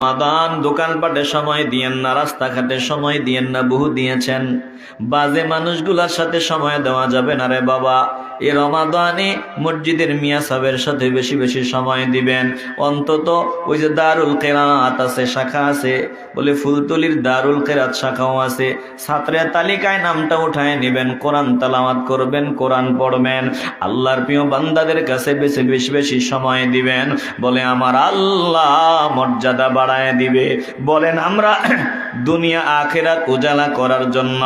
রমাদান দোকানপাটে সময় দিয়েন না, রাস্তাঘাটে সময় দিয়েন না, বহু দিয়েছেন। বাজে মানুষগুলার সাথে সময় দেওয়া যাবে না রে বাবা। এ রমাদানে মসজিদের মিয়া সাহেবের সাথে বেশি বেশি সময় দিবেন। অন্তত ওই যে দারুল কেরাত আছে, শাখা আছে, বলে ফুলতলির দারুল কেরাত শাখাও আছে। ছাত্রের তালিকায় নামটা উঠায় নেবেন, কোরআন তালামাত করবেন, কোরআন পড়বেন। আল্লাহর প্রিয় বান্দাদের কাছে বেশি বেশি বেশি সময় দিবেন। বলে আমার আল্লাহ মর্যাদা বাড়ায় দিবে। বলেন আমরা দুনিয়া আখেরাত উজালা করার জন্য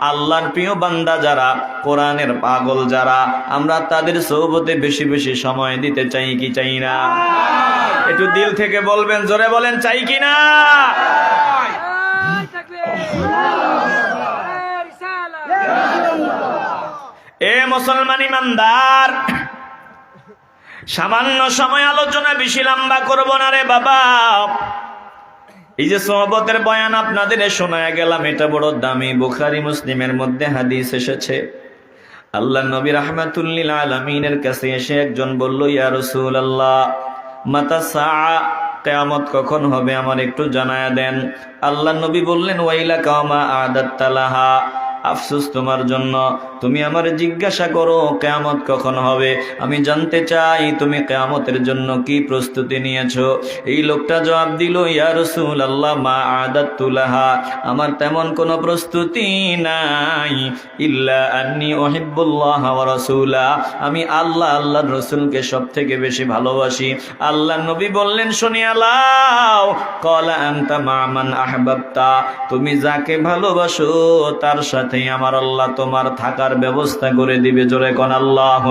আল্লাহর প্রিয় বান্দা যারা, কোরআনের পাগল যারা আমরা তাদের সৌবতে বেশি বেশি সময় দিতে চাই কি চাই না? একটু দিল থেকে বলবেন, জোরে বলেন, চাই কি না? এ মুসলমান ইমানদার, সামান্য সময় আলোচনা বেশি লম্বা করব না রে বাবা। এই যে সোহবতের বয়ান আপনাদের শোনায় গেলাম, এটা বড় দামি। বুখারি, মুসলিমের মধ্যে হাদিস এসেছে। আল্লাহ নবী রহমাতুল্লিল আলমিনের কাছে এসে একজন বলল, ইয়া রসুল আল্লাহ মাতা কেয়ামত কখন হবে? আমার একটু জানায়া দেন। আল্লাহ নবী বললেন ওয়াইলা কামা আদাত তালাহা আফসোস তোমার জন্য। তুমি আমার জিজ্ঞাসা করো, কেয়ামত কখন হবে? আমি জানতে চাই, তুমি কেয়ামতের জন্য কি প্রস্তুতি নিয়েছো? এই লোকটা জবাব দিল, ইয়া রসুল আল্লাহ মা আদাত তুলাহা আমার তেমন কোনো প্রস্তুতি নাই, ইল্লা আন্নি ওহিবুল্লাহ রসুলা আমি আল্লাহ, আল্লাহর রসুলকে সব থেকে বেশি ভালোবাসি। আল্লাহ নবী বললেন শুনিয়ালাও কলা আন্তা মামান আহবাবতা। তুমি যাকে ভালোবাসো, তার সাথেই আমার আল্লাহ তোমার থাকার ব্যবস্থা করে দিবে। জোরে কন আল্লাহ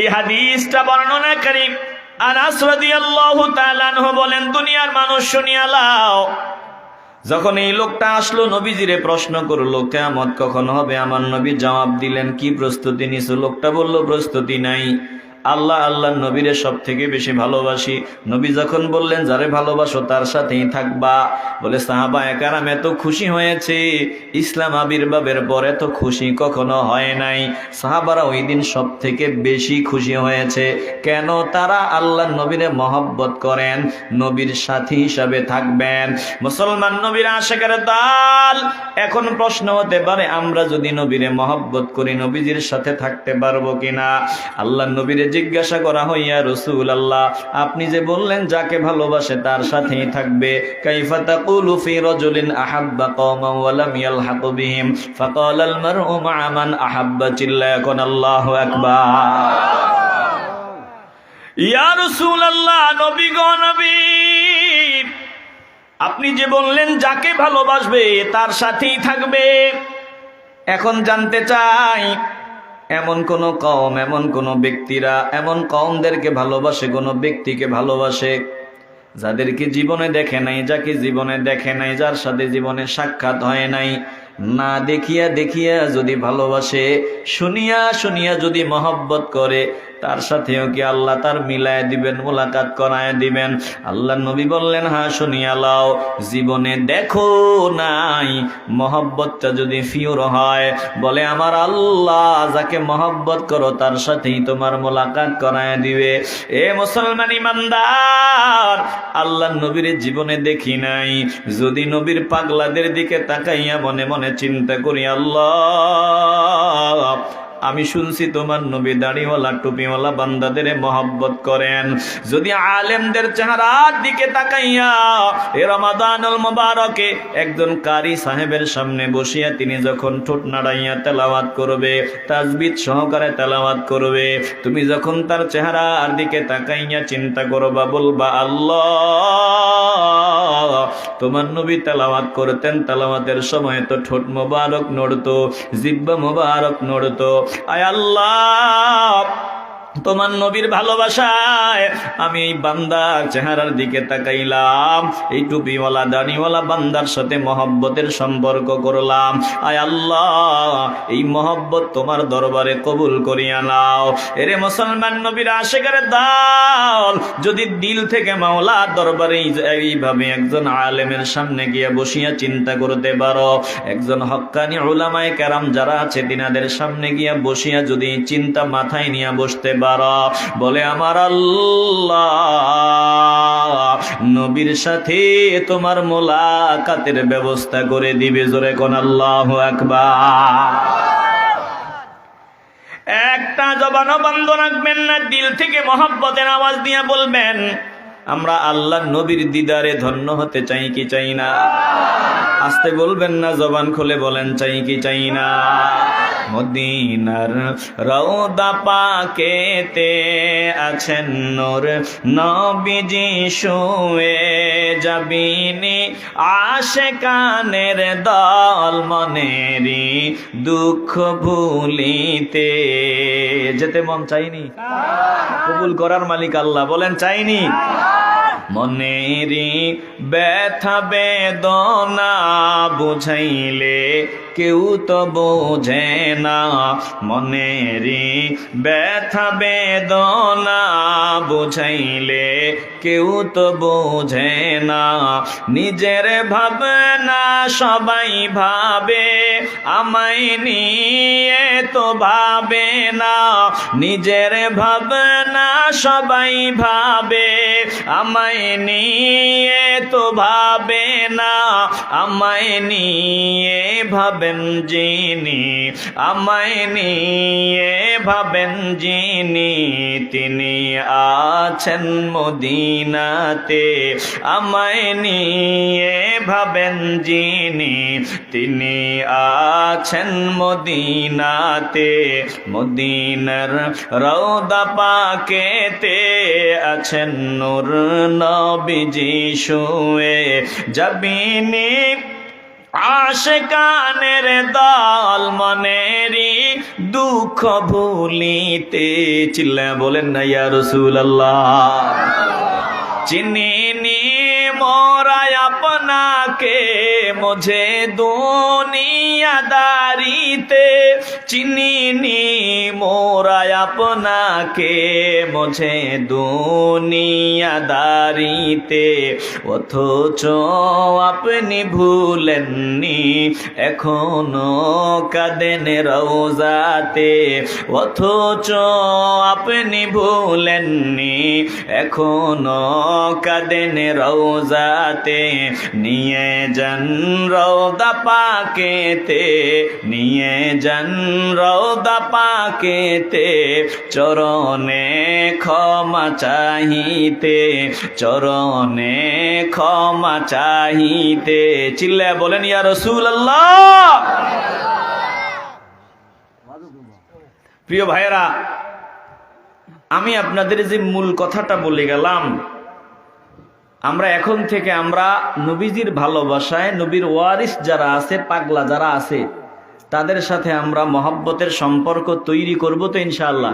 এই হাদিসটা বলেন, দুনিয়ার মানুষ শুনিয়ালাও যখন এই লোকটা আসলো প্রশ্ন করল হবে? আমার নবী জবাব দিলেন, কি প্রস্তুতি নিছো? লোকটা বলল, প্রস্তুতি নাই। আল্লাহ আল্লাহ নবীরে সব থেকে বেশি ভালোবাসি। নবী যখন বললেন, যারে ভালোবাসো তার সাথেই থাকবা। বলে সাহাবা একারাম এত খুশি হয়েছে। ইসলাম আবির্ভাবের পর এত খুশি কখনো হয় নাই। সাহাবারা ওই দিন সব থেকে বেশি খুশি হয়েছে। কেন? তারা আল্লাহ নবীরে মহব্বত করেন, নবীর সাথী হিসাবে থাকবেন। মুসলমান নবীর আশেকের দাল। এখন প্রশ্ন হতে পারে, আমরা যদি নবীরে মহব্বত করি, নবীজির সাথে থাকতে পারব কিনা? আল্লাহ নবীরে জিজ্ঞাসা করা হইয়া রসুল আল্লাহ আপনি যে বললেন যাকে ভালোবাসে তার সাথেই থাকবে। আহাব্বা আহাব্বা আল্লাহু ইয়া গো নবী, আপনি যে বললেন যাকে ভালোবাসবে তার সাথেই থাকবে। এখন জানতে চাই এমন কোন কম এমন কোন ব্যক্তিরা, এমন কমদেরকে ভালোবাসে, কোনো ব্যক্তিকে ভালোবাসে, যাদেরকে জীবনে দেখে নাই, যাকে জীবনে দেখে নাই, যার সাথে জীবনে সাক্ষাৎ হয় নাই, না দেখিয়া দেখিয়া যদি ভালোবাসে, শুনিয়া শুনিয়া যদি মহব্বত করে তার সাথেও কি আল্লাহ তার মিলায় দিবেন, মোলাকাত করায় দিবেন? আল্লাহ নবী বললেন, হা, শুনিয়া লাও, জীবনে দেখো নাই, মহব্বতটা যদি ফিউর হয়, বলে, আমার আল্লাহ যাকে মহব্বত করো, তার সাথেই তোমার মোলাকাত করায় দিবে। এ মুসলমান ইমানদার, আল্লাহ নবীর জীবনে দেখি নাই, যদি নবীর পাগলাদের দিকে তাকাইয়া মনে মনে চিন্তা করি, আল্লাহ আমি শুনছি তোমার নবী দাড়িওয়ালা, টুপিওয়ালা বান্দাদের মহব্বত করেন। যদি আলেমদের চেহারার দিকে তাকাইয়া এ রমাদানুল মুবারকে একজন কারি সাহেবের সামনে বসিয়া তিনি যখন ঠোঁট নাড়াইয়া তেলাওয়াত করবে তাজবিদ সহকারে তেলাওয়াত করবে, তুমি যখন তার চেহারার দিকে তাকাইয়া চিন্তা করবা বলবা, আল্লাহ, তোমার নবী তেলাওয়াত করতেন, তেলাওয়াতের সময় তো ঠোঁট মোবারক নড়তো, জিব্বা মোবারক নড়তো আয় আল্লাহ। তোমার নবীর ভালোবাসায় আমি এই বান্দার চেহারার দিকে তাকাইলাম, এই টুপিওয়ালা, দাড়িওয়ালা বান্দার সাথে মহব্বতের সম্পর্ক করলাম। আয় আল্লাহ, এই মহব্বত তোমার দরবারে কবুল করিয়া নাও। এরে মুসলমান নবীর আশেখারে দাল, যদি দিল থেকে মাওলা দরবারে এইভাবে একজন আলেমের সামনে গিয়ে বসিয়া চিন্তা করতে পারো। একজন হক্কানি ওলামায় কেরাম যারা আছে, তিনাদের সামনে গিয়া বসিয়া যদি চিন্তা মাথায় নিয়ে বসতে একবার বলে আমার আল্লাহ, নবীর সাথে তোমার মোলাকাতের ব্যবস্থা করে দিবে, জোরে কোন আল্লাহ একবার একটা জবানও বন্ধ রাখবেন না, দিল থেকে মহাব্বতের আওয়াজ দিয়ে বলবেন, আমরা আল্লাহ নবীর দিদারে ধন্য হতে চাই কি চাই না? আসতে বলবেন না, জবান খুলে বলেন, চাই কি চাই না? মদিনার রৌদা পাকেতে আছেন নূর। নবীজি শুয়ে যাবিনি আশে কানের দল মনেরি দুঃখ ভুলিতে। যেতে মন চাইনি? কবুল করার মালিক আল্লাহ। বলেন চাইনি? মনেরি ব্যথা বেদনা বুঝাইলে কেউ তো বোঝে না। মনেরি ব্যথা বেদনা বুঝাইলে কেউ তো বোঝে না। নিজের ভাবনা সবাই ভাবে, আমায় নিয়ে তো ভাবে না। নিজের ভাবনা সবাই ভাবে, আমায় নিয়ে তো ভাবে না আমায় নিয়ে ভাবেন যিনি আমায় নিয়ে ভাবেন যিনি, তিনি আছেন মদিনাতে। আমায় নিয়ে ভাবেন যিনি, তিনি আছেন মদিনাতে। মদিনার রৌদা পাকেতে আছেন নূর নবীজি শুয়ে। যাবিনি আশেকানের দল মনেরি দুঃখ ভুলিতে চিল্লা বলেন না ইয়া রসুল্লাহ চিনি মোরা আপনাকে মুঝে দুনিয়াদারিতে চিনিনি মোরায় আপনাকে। মুঝে দুনিয়াদারিতে, অথচ আপনি ভুলেননি, এখনও কাদেন রোজাতে অথচ আপনি ভুলেননি, এখনও কাদেন রোজাতে নিয়ে যান রৌদা পাকেতে, নিয়ে যান রৌদা পাকেতে, চরণে ক্ষমা চাহিতে, চরণে ক্ষমা চাহিতে। চিল্লা বলেন, ইয়া রসুল আল্লাহ প্রিয় ভাইয়েরা, আমি আপনাদের যে মূল কথাটা বলে গেলাম আমরা এখন থেকে আমরা নবীজির ভালোবাসায়, নবীর ওয়ারিস যারা আছে, পাগলা যারা আছে, তাদের সাথে আমরা মহাব্বতের সম্পর্ক তৈরি করব তো ইনশাআল্লাহ।